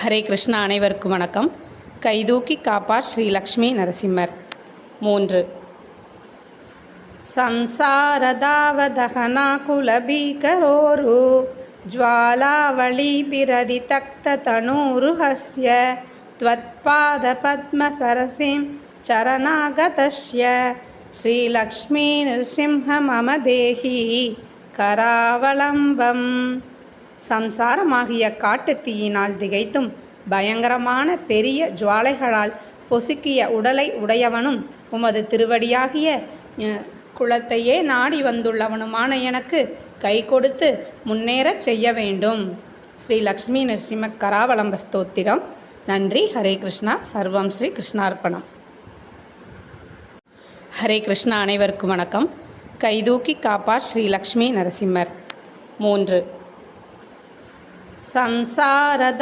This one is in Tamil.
ஹரே கிருஷ்ணா அனைவருக்கும் வணக்கம் கைதூக்கி காப்பார் ஸ்ரீ லக்ஷ்மி நரசிம்மர் மூன்று संसारदावदहनाकुलभीकरोरु ज्वालावळीभिरधितक्ततनूरुहस्य त्वत्पादपद्मसरसिं चरणागतस्य श्रीलक्ष्मीनृसिंह मम देहि கராவலம்பம் சம்சாரமாகிய காட்டுத் தீயினால் திகைத்தும் பயங்கரமான பெரிய ஜுவாலைகளால் பொசுக்கிய உடலை உடையவனும் உமது திருவடியாகிய குளத்தையே நாடி வந்துள்ளவனுமான எனக்கு கை கொடுத்து முன்னேறச் செய்ய வேண்டும். ஸ்ரீ லக்ஷ்மி நரசிம்ம கராவலம்ப ஸ்தோத்திரம். நன்றி. ஹரே கிருஷ்ணா. சர்வம் ஸ்ரீ கிருஷ்ணார்ப்பணம். ஹரே கிருஷ்ணா. அனைவருக்கும் வணக்கம். கைதூக்கி காப்பார் ஸ்ரீ லக்ஷ்மி நரசிம்மர். மூன்று. ಸಂಸಾರದ